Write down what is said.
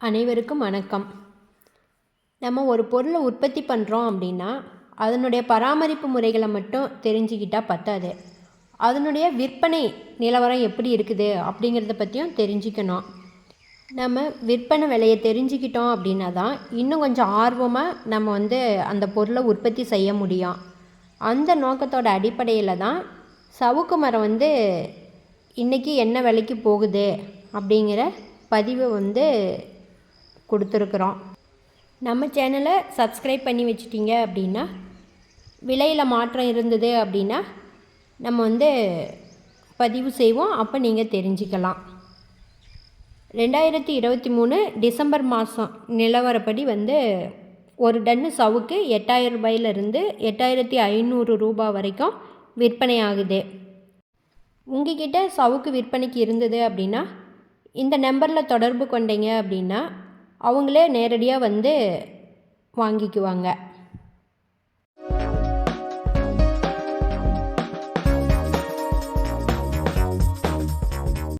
அனைவருக்கும் வணக்கம். நம்ம ஒரு பொருளை உற்பத்தி பண்ணுறோம் அப்படின்னா அதனுடைய பராமரிப்பு முறைகளை மட்டும் தெரிஞ்சுக்கிட்டால் பத்தாது. அதனுடைய விற்பனை நிலவரம் எப்படி இருக்குது அப்படிங்கிறத பற்றியும் தெரிஞ்சுக்கணும். நம்ம விற்பனை விலையை தெரிஞ்சுக்கிட்டோம் அப்படின்னா தான் இன்னும் கொஞ்சம் ஆர்வமாக நம்ம வந்து அந்த பொருளை உற்பத்தி செய்ய முடியும். அந்த நோக்கத்தோட அடிப்படையில் தான் சவுக்கு மரம் வந்து இன்றைக்கி என்ன விலைக்கு போகுது அப்படிங்கிற பதிவை வந்து கொடுத்துருக்குறோம். நம்ம சேனலை சப்ஸ்கிரைப் பண்ணி வச்சிட்டிங்க அப்படின்னா விலையில் மாற்றம் இருந்தது அப்படின்னா நம்ம வந்து பதிவு செய்வோம். அப்போ நீங்கள் தெரிஞ்சுக்கலாம். ரெண்டாயிரத்தி இருபத்தி மூணு டிசம்பர் மாதம் நிலவரப்படி வந்து ஒரு டன்னு சவுக்கு எட்டாயிரம் ரூபாயிலிருந்து எட்டாயிரத்தி ஐநூறு ரூபாய் வரைக்கும் விற்பனை ஆகுது. உங்ககிட்ட சவுக்கு விற்பனைக்கு இருந்தது அப்படின்னா இந்த நம்பரில் தொடர்பு கொண்டீங்க அப்படின்னா அவங்களே நேரடியாக வந்து வாங்கிக்குவாங்க.